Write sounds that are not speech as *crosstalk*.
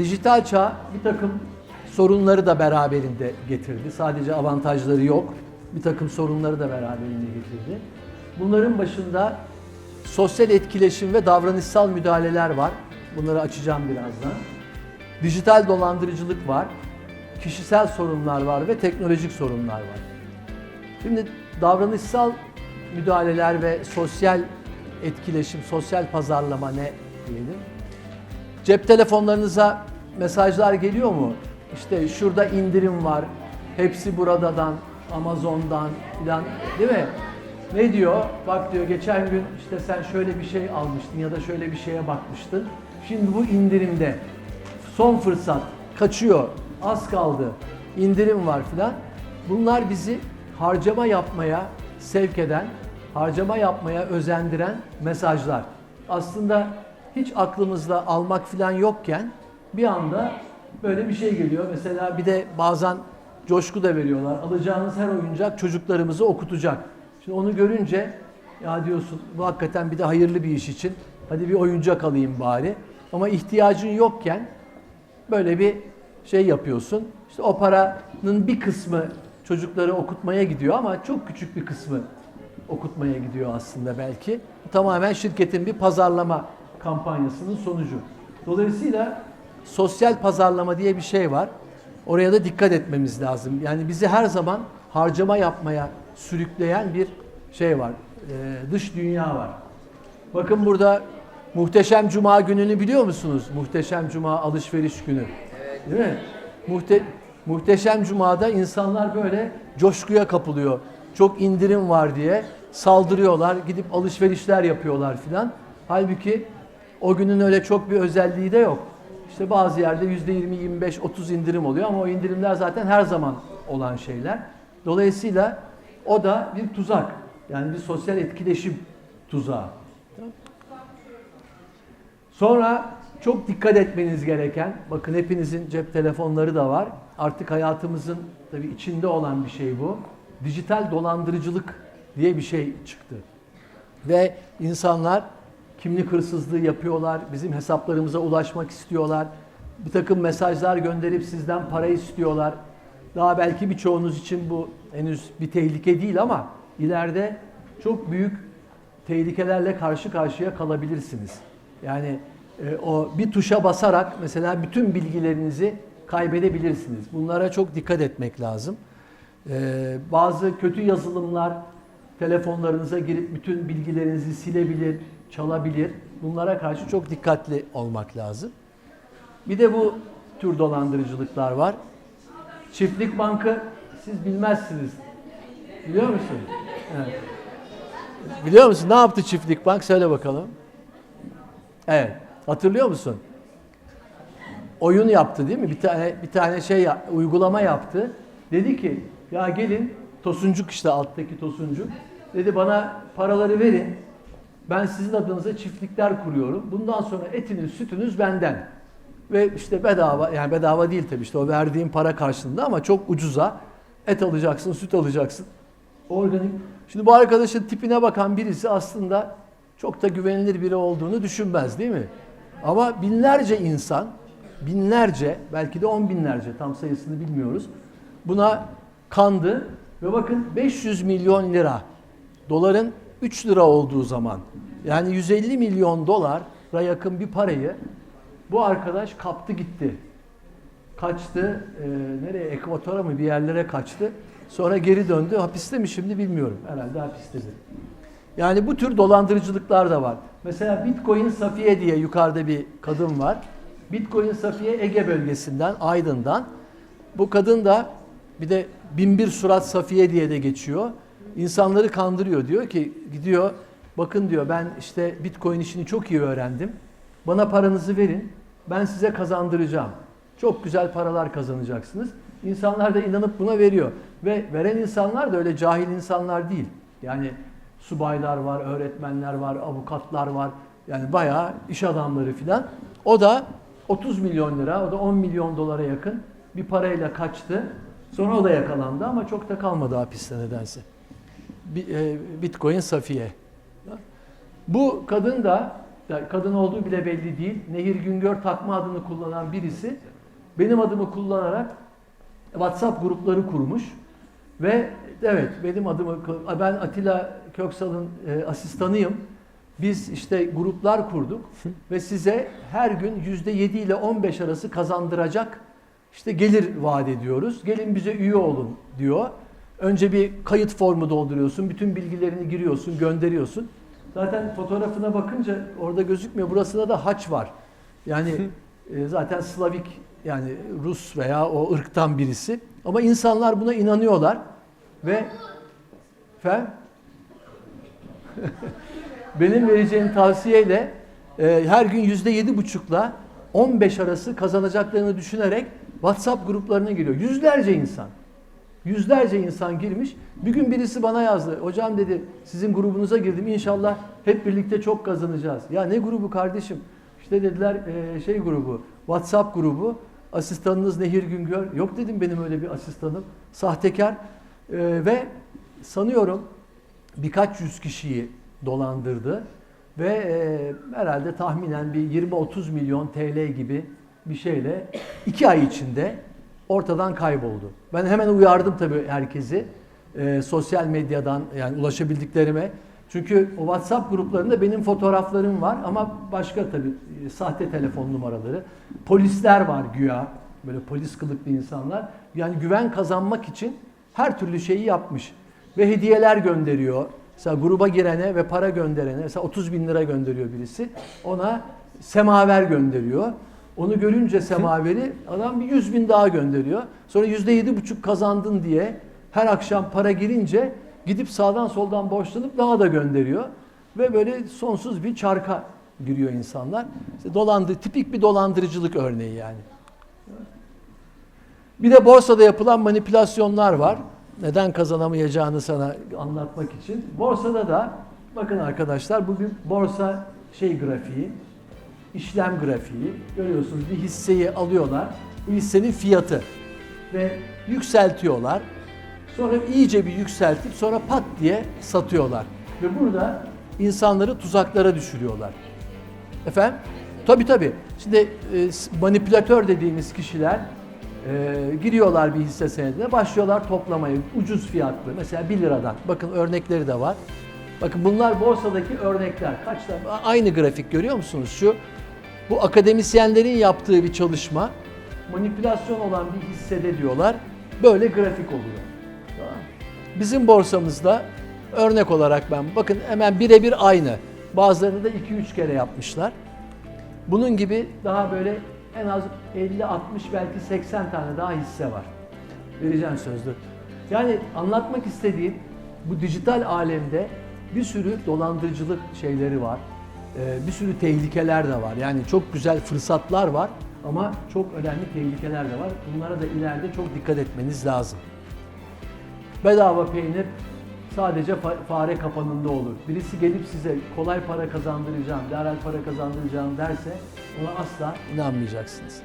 dijital çağ bir takım sorunları da beraberinde getirdi. Sadece avantajları yok. Bir takım sorunları da beraberinde getirdi. Bunların başında sosyal etkileşim ve davranışsal müdahaleler var. Bunları açacağım birazdan. Dijital dolandırıcılık var. Kişisel sorunlar var ve teknolojik sorunlar var. Şimdi davranışsal müdahaleler ve sosyal etkileşim, sosyal pazarlama ne diyelim? Cep telefonlarınıza mesajlar geliyor mu? İşte şurada indirim var, hepsi buradadan, Amazon'dan filan değil mi? Ne diyor? Bak diyor geçen gün işte sen şöyle bir şey almıştın ya da şöyle bir şeye bakmıştın. Şimdi bu indirimde. Son fırsat. Kaçıyor. Az kaldı. indirim var filan. Bunlar bizi harcama yapmaya sevk eden, harcama yapmaya özendiren mesajlar. Aslında hiç aklımızda almak filan yokken bir anda böyle bir şey geliyor. Mesela bir de bazen coşku da veriyorlar. Alacağınız her oyuncak çocuklarımızı okutacak. Şimdi onu görünce ya diyorsun bu hakikaten bir de hayırlı bir iş için hadi bir oyuncak alayım bari. Ama ihtiyacın yokken böyle bir şey yapıyorsun. İşte o paranın bir kısmı çocukları okutmaya gidiyor ama çok küçük bir kısmı okutmaya gidiyor aslında belki. Tamamen şirketin bir pazarlama kampanyasının sonucu. Dolayısıyla sosyal pazarlama diye bir şey var. Oraya da dikkat etmemiz lazım. Yani bizi her zaman harcama yapmaya sürükleyen bir şey var. Ee, dış dünya var. Bakın burada Muhteşem Cuma gününü biliyor musunuz? Muhteşem Cuma alışveriş günü. Değil mi? Muhte Muhteşem Cuma'da insanlar böyle coşkuya kapılıyor. Çok indirim var diye saldırıyorlar, gidip alışverişler yapıyorlar filan. Halbuki o günün öyle çok bir özelliği de yok. İşte bazı yerde yüzde 20, 25, 30 indirim oluyor ama o indirimler zaten her zaman olan şeyler. Dolayısıyla o da bir tuzak. Yani bir sosyal etkileşim tuzağı. Sonra çok dikkat etmeniz gereken, bakın hepinizin cep telefonları da var. Artık hayatımızın tabii içinde olan bir şey bu. Dijital dolandırıcılık diye bir şey çıktı. Ve insanlar kimlik hırsızlığı yapıyorlar, bizim hesaplarımıza ulaşmak istiyorlar. Bir takım mesajlar gönderip sizden para istiyorlar. Daha belki birçoğunuz için bu henüz bir tehlike değil ama ileride çok büyük tehlikelerle karşı karşıya kalabilirsiniz. Yani e, o bir tuşa basarak mesela bütün bilgilerinizi kaybedebilirsiniz. Bunlara çok dikkat etmek lazım. E, bazı kötü yazılımlar telefonlarınıza girip bütün bilgilerinizi silebilir, çalabilir. Bunlara karşı çok dikkatli olmak lazım. Bir de bu tür dolandırıcılıklar var. Çiftlik bankı siz bilmezsiniz. Biliyor musun? Evet. Biliyor musun? Ne yaptı Çiftlik Bank? Söyle bakalım. Evet. Hatırlıyor musun? Oyun yaptı değil mi? Bir tane bir tane şey uygulama yaptı. Dedi ki ya gelin Tosuncuk işte alttaki Tosuncuk. Dedi bana paraları verin. Ben sizin adınıza çiftlikler kuruyorum. Bundan sonra etiniz, sütünüz benden. Ve işte bedava, yani bedava değil tabii işte o verdiğim para karşılığında ama çok ucuza et alacaksın, süt alacaksın. Organik. Şimdi bu arkadaşın tipine bakan birisi aslında çok da güvenilir biri olduğunu düşünmez değil mi? Ama binlerce insan, binlerce, belki de on binlerce tam sayısını bilmiyoruz. Buna kandı ve bakın 500 milyon lira, doların 3 lira olduğu zaman yani 150 milyon dolara yakın bir parayı bu arkadaş kaptı gitti. Kaçtı, e, nereye, Ekvator'a mı bir yerlere kaçtı. Sonra geri döndü. Hapiste mi şimdi bilmiyorum. Herhalde hapistedir. Yani bu tür dolandırıcılıklar da var. Mesela Bitcoin Safiye diye yukarıda bir kadın var. Bitcoin Safiye Ege bölgesinden, Aydın'dan. Bu kadın da bir de binbir surat Safiye diye de geçiyor. İnsanları kandırıyor. Diyor ki gidiyor bakın diyor ben işte Bitcoin işini çok iyi öğrendim. Bana paranızı verin. Ben size kazandıracağım. Çok güzel paralar kazanacaksınız. İnsanlar da inanıp buna veriyor. Ve veren insanlar da öyle cahil insanlar değil. Yani subaylar var, öğretmenler var, avukatlar var. Yani bayağı iş adamları filan. O da 30 milyon lira, o da 10 milyon dolara yakın bir parayla kaçtı. Sonra o da yakalandı ama çok da kalmadı hapiste nedense. E, Bitcoin Safiye. Bu kadın da kadın olduğu bile belli değil. Nehir Güngör takma adını kullanan birisi benim adımı kullanarak WhatsApp grupları kurmuş ve evet benim adımı ben Atilla Köksal'ın e, asistanıyım. Biz işte gruplar kurduk ve size her gün yüzde 7 ile 15 arası kazandıracak işte gelir vaat ediyoruz. Gelin bize üye olun diyor. Önce bir kayıt formu dolduruyorsun. Bütün bilgilerini giriyorsun, gönderiyorsun. Zaten fotoğrafına bakınca orada gözükmüyor. Burasında da haç var. Yani e, zaten Slavik yani Rus veya o ırktan birisi. Ama insanlar buna inanıyorlar ve efendim *laughs* benim vereceğim tavsiyeyle e, her gün yüzde yedi buçukla 15 arası kazanacaklarını düşünerek WhatsApp gruplarına giriyor. Yüzlerce insan. Yüzlerce insan girmiş. Bir gün birisi bana yazdı. Hocam dedi sizin grubunuza girdim. İnşallah hep birlikte çok kazanacağız. Ya ne grubu kardeşim? İşte dediler e, şey grubu, WhatsApp grubu. Asistanınız Nehir Güngör. Yok dedim benim öyle bir asistanım. Sahtekar. E, ve sanıyorum birkaç yüz kişiyi dolandırdı. Ve e, herhalde tahminen bir 20-30 milyon TL gibi bir şeyle iki ay içinde ortadan kayboldu. Ben hemen uyardım tabii herkesi e, sosyal medyadan yani ulaşabildiklerime. Çünkü o WhatsApp gruplarında benim fotoğraflarım var ama başka tabii e, sahte telefon numaraları. Polisler var güya böyle polis kılıklı insanlar. Yani güven kazanmak için her türlü şeyi yapmış ve hediyeler gönderiyor. Mesela gruba girene ve para gönderene mesela 30 bin lira gönderiyor birisi. Ona semaver gönderiyor. Onu görünce semaveri adam bir 100 bin daha gönderiyor. Sonra yüzde yedi buçuk kazandın diye her akşam para girince gidip sağdan soldan borçlanıp daha da gönderiyor. Ve böyle sonsuz bir çarka giriyor insanlar. İşte dolandı, tipik bir dolandırıcılık örneği yani. Bir de borsada yapılan manipülasyonlar var. Neden kazanamayacağını sana anlatmak için. Borsada da bakın arkadaşlar bugün borsa şey grafiği, işlem grafiği görüyorsunuz bir hisseyi alıyorlar. Bu hissenin fiyatı ve yükseltiyorlar. Sonra iyice bir yükseltip sonra pat diye satıyorlar. Ve burada insanları tuzaklara düşürüyorlar. Efendim? Tabii tabii. Şimdi e, manipülatör dediğimiz kişiler e, giriyorlar bir hisse senedine, başlıyorlar toplamaya ucuz fiyatlı. Mesela 1 liradan. Bakın örnekleri de var. Bakın bunlar borsadaki örnekler. Kaç tane? Aynı grafik görüyor musunuz? Şu bu akademisyenlerin yaptığı bir çalışma. Manipülasyon olan bir hissede diyorlar. Böyle grafik oluyor. Tamam. Bizim borsamızda örnek olarak ben bakın hemen birebir aynı. Bazılarını da 2-3 kere yapmışlar. Bunun gibi daha böyle en az 50, 60 belki 80 tane daha hisse var. Vereceğim sözlü. Yani anlatmak istediğim bu dijital alemde bir sürü dolandırıcılık şeyleri var. Ee, bir sürü tehlikeler de var. Yani çok güzel fırsatlar var ama çok önemli tehlikeler de var. Bunlara da ileride çok dikkat etmeniz lazım. Bedava peynir sadece fa- fare kapanında olur. Birisi gelip size kolay para kazandıracağım, derhal para kazandıracağım derse ona asla inanmayacaksınız.